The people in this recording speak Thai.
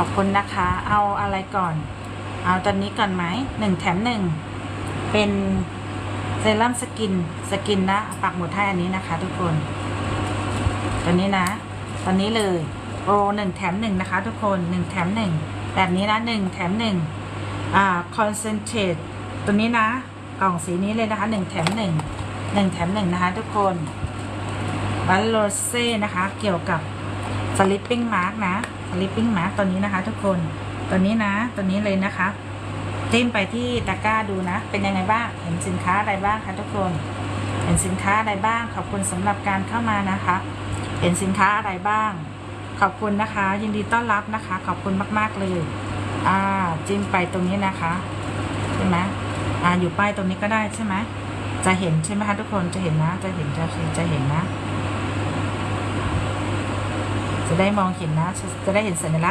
อบคุณนะคะ เอาอะไรก่อน เอาตอนนี้ก่อนไหมหนึ่งแถมหนึ่ง เป็นเซรั่มสกิน สกินนะ ปักหมุดให้อันนี้นะคะ ทุกคน ตัวนี้นะ ตอนนี้เลยโปรหนึ่งแถมหนึ่งนะคะ ทุกคนหนึ่งแถมหนึ่งแบบนี้นะหนึ่งแถมหนึ่งอ่าคอนเซนเทรตตัวนี้นะ กล่องสีนี้เลยนะคะหนึ่งแถมหนึ่งหนึ่งแถมหนึ่งนะคะ ทุกคนบัลโลเซ่นะคะ เกี่ยวกับ ลิปปิ้งมาร์กนะสลิปปิ้งมาร์กตัวนี้นะคะ ทุกคนตัวนี้นะตัวนี้เลยนะคะจิ้มไปที่ตะกร้าดูนะ เป็นยังไงบ้าง เห็นสินค้าอะไรบ้างคะทุกคน เห็นสินค้าอะไรบ้าง ขอบคุณสำหรับการเข้ามานะคะ เห็นสินค้าอะไรบ้าง ขอบคุณนะคะ ยินดีต้อนรับนะคะ ขอบคุณมาก ๆ เลย อ่า จิ้มไปตรงนี้นะคะใช่ไหมอ่า อยู่ป้ายตรงนี้ก็ได้ใช่ไหมจะเห็นใช่ไหมคะทุกคน จะเห็นนะ จะเห็น จะจะเห็นนะ จะได้มองเห็นนะ จะได้เห็นสัญลักษณ์